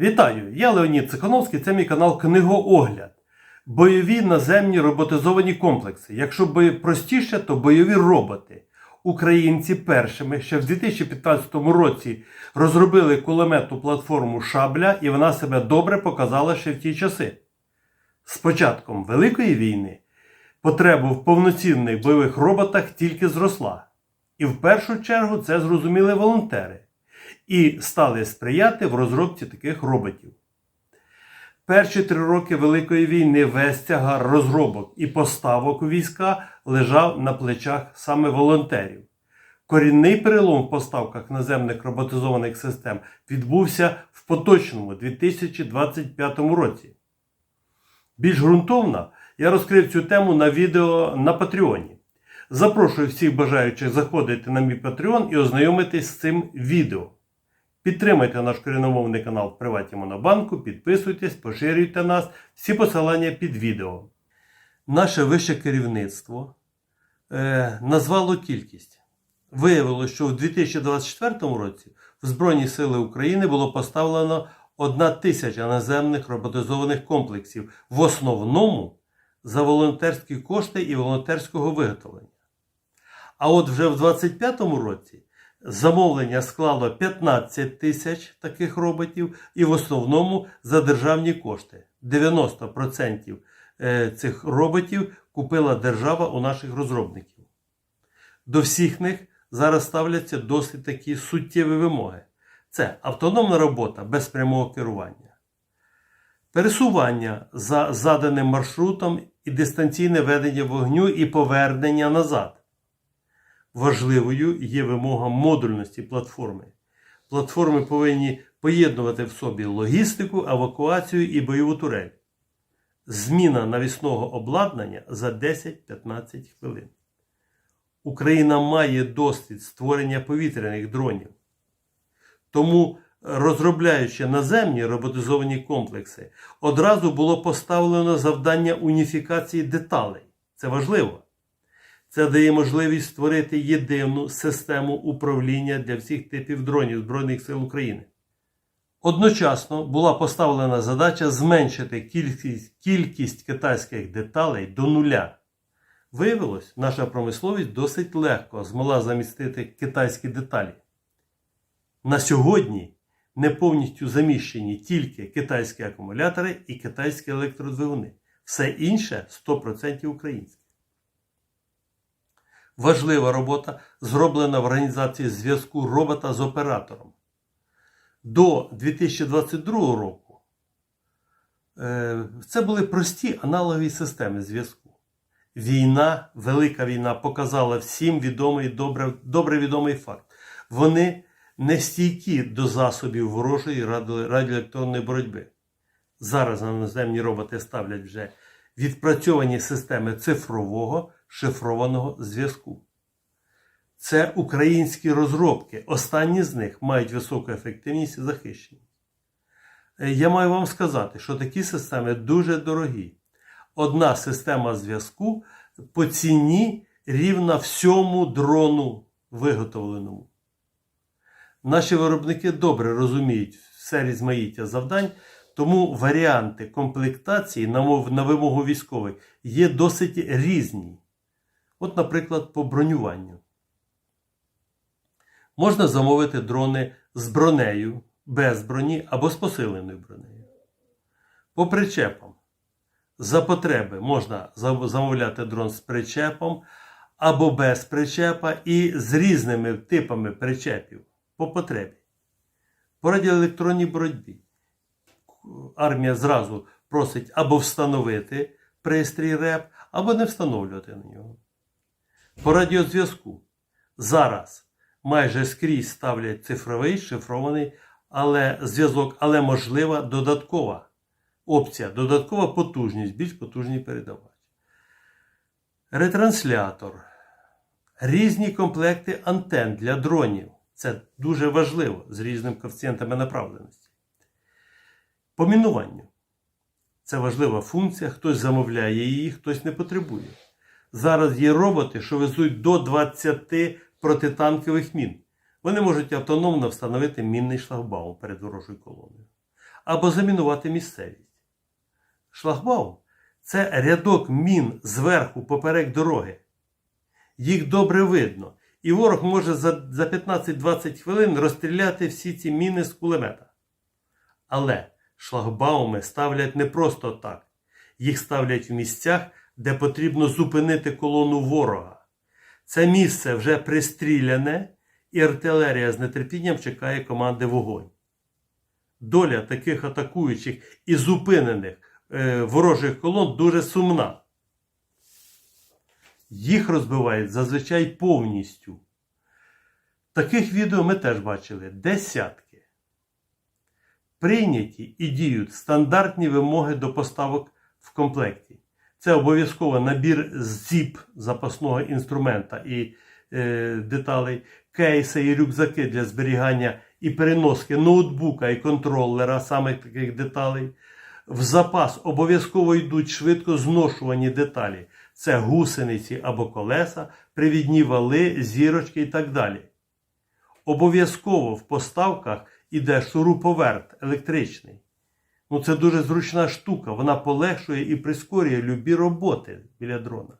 Вітаю! Я Леонід Цихановський, це мій канал Книгоогляд. Бойові наземні роботизовані комплекси. Якщо би простіше, то бойові роботи. Українці першими ще в 2015 році розробили кулеметну платформу Шабля, і вона себе добре показала ще в ті часи. З початком Великої війни потреба в повноцінних бойових роботах тільки зросла. І в першу чергу це зрозуміли волонтери і стали сприяти в розробці таких роботів. Перші три роки Великої війни весь тягар розробок і поставок у війська лежав на плечах саме волонтерів. Корінний перелом в поставках наземних роботизованих систем відбувся в поточному 2025 році. Більш ґрунтовно я розкрив цю тему на відео на Патреоні. Запрошую всіх бажаючих заходити на мій Patreon і ознайомитись з цим відео. Підтримайте наш коріномовний канал в Приваті Монобанку, підписуйтесь, поширюйте нас, всі посилання під відео. Наше вище керівництво е, назвало кількість. Виявилося, що в 2024 році в Збройні Сили України було поставлено 1 тисяча наземних роботизованих комплексів, в основному за волонтерські кошти і волонтерського виготовлення. А от вже в 2025 році замовлення склало 15 тисяч таких роботів, і в основному за державні кошти. 90% е, цих роботів купила держава у наших розробників. До всіх них зараз ставляться досить такі суттєві вимоги. Це автономна робота без прямого керування, пересування за заданим маршрутом і дистанційне ведення вогню і повернення назад. Важливою є вимога модульності платформи. Платформи повинні поєднувати в собі логістику, евакуацію і бойову турель. Зміна навісного обладнання за 10-15 хвилин. Україна має досвід створення повітряних дронів. Тому, розробляючи наземні роботизовані комплекси, одразу було поставлено завдання уніфікації деталей. Це важливо. Це дає можливість створити єдину систему управління для всіх типів дронів Збройних сил України. Одночасно була поставлена задача зменшити кількість, кількість китайських деталей до нуля. Виявилось, наша промисловість досить легко змогла замістити китайські деталі. На сьогодні не повністю заміщені тільки китайські акумулятори і китайські електродвигуни. Все інше 100% українське. Важлива робота зроблена в організації зв'язку робота з оператором. До 2022 року е, це були прості аналогові системи зв'язку. Війна, велика війна показала всім відомий, добре, добре відомий факт. Вони не стійкі до засобів ворожої радіоелектронної боротьби. Зараз на наземні роботи ставлять вже відпрацьовані системи цифрового шифрованого зв'язку. Це українські розробки. Останні з них мають високу ефективність і захищеність. Е, Я маю вам сказати, що такі системи дуже дорогі. Одна система зв'язку по ціні рівна всьому дрону виготовленому. Наші виробники добре розуміють все різмаїття завдань, тому варіанти комплектації на вимогу військових є досить різні. От, наприклад, по бронюванню. Можна замовити дрони з бронею, без броні або з посиленою бронею. По причепам. За потреби можна замовляти дрон з причепом або без причепа і з різними типами причепів по потребі. По радіоелектронній боротьбі армія зразу просить або встановити пристрій РЕП, або не встановлювати на нього. По радіозв'язку зараз майже скрізь ставлять цифровий шифрований але зв'язок, але можлива додаткова опція, додаткова потужність, більш потужний передавач. Ретранслятор. Різні комплекти антен для дронів. Це дуже важливо з різними коефіцієнтами направленості. По мінуванню. Це важлива функція, хтось замовляє її, хтось не потребує. Зараз є роботи, що везуть до 20 протитанкових мін. Вони можуть автономно встановити мінний шлагбаум перед ворожою колоною. або замінувати місцевість. Шлагбаум це рядок мін зверху поперек дороги. Їх добре видно, і ворог може за, за 15-20 хвилин розстріляти всі ці міни з кулемета. Але шлагбауми ставлять не просто так. Їх ставлять в місцях, де потрібно зупинити колону ворога. Це місце вже пристріляне, і артилерія з нетерпінням чекає команди вогонь. Доля таких атакуючих і зупинених е, ворожих колон дуже сумна. Їх розбивають зазвичай повністю. Таких відео ми теж бачили десятки. Прийняті і діють стандартні вимоги до поставок в комплекті. Це обов'язково набір зіп запасного інструмента і е, деталей, кейси і рюкзаки для зберігання і переноски ноутбука і контролера, саме таких деталей. В запас обов'язково йдуть швидко зношувані деталі. Це гусениці або колеса, привідні вали, зірочки і так далі. Обов'язково в поставках іде шуруповерт електричний. Ну, це дуже зручна штука. Вона полегшує і прискорює любі роботи біля дрона.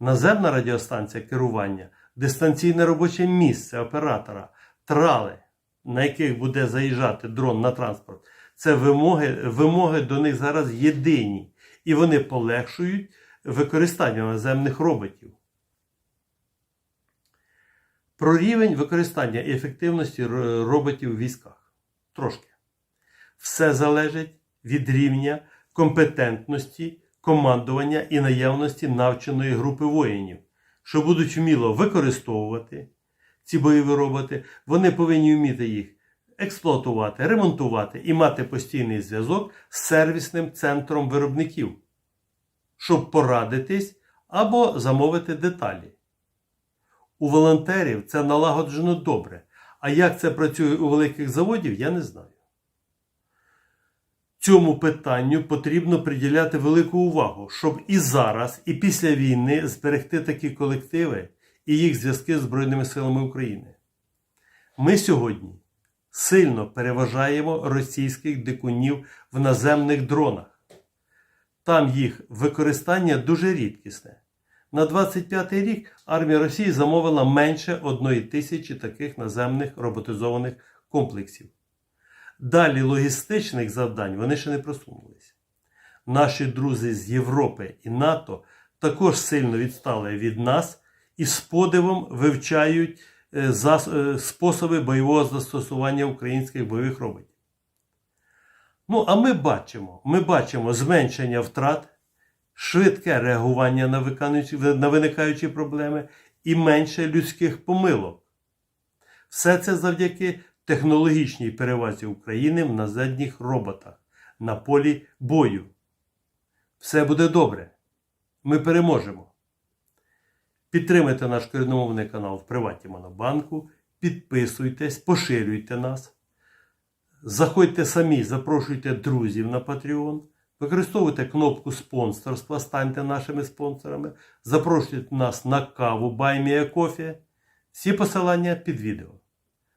Наземна радіостанція керування, дистанційне робоче місце оператора, трали, на яких буде заїжджати дрон на транспорт. Це вимоги, вимоги до них зараз єдині. І вони полегшують використання наземних роботів. Про рівень використання і ефективності роботів в військах. Трошки. Все залежить від рівня компетентності, командування і наявності навченої групи воїнів, що будуть вміло використовувати ці бойові роботи, вони повинні вміти їх експлуатувати, ремонтувати і мати постійний зв'язок з сервісним центром виробників, щоб порадитись або замовити деталі. У волонтерів це налагоджено добре. А як це працює у великих заводів, я не знаю. Цьому питанню потрібно приділяти велику увагу, щоб і зараз, і після війни зберегти такі колективи і їх зв'язки з Збройними силами України. Ми сьогодні сильно переважаємо російських дикунів в наземних дронах. Там їх використання дуже рідкісне. На 25-й рік армія Росії замовила менше одної тисячі таких наземних роботизованих комплексів. Далі логістичних завдань вони ще не просунулися. Наші друзі з Європи і НАТО також сильно відстали від нас і з подивом вивчають е, е, способи бойового застосування українських бойових роботів. Ну, а ми бачимо, ми бачимо зменшення втрат, швидке реагування на виникаючі проблеми і менше людських помилок. Все це завдяки технологічній перевазі України в наземних роботах на полі бою. Все буде добре. Ми переможемо. Підтримайте наш корінномовний канал в Приваті Монобанку, підписуйтесь, поширюйте нас. Заходьте самі, запрошуйте друзів на Patreon. Використовуйте кнопку спонсорства, станьте нашими спонсорами. Запрошуйте нас на каву Кофі. Всі посилання під відео.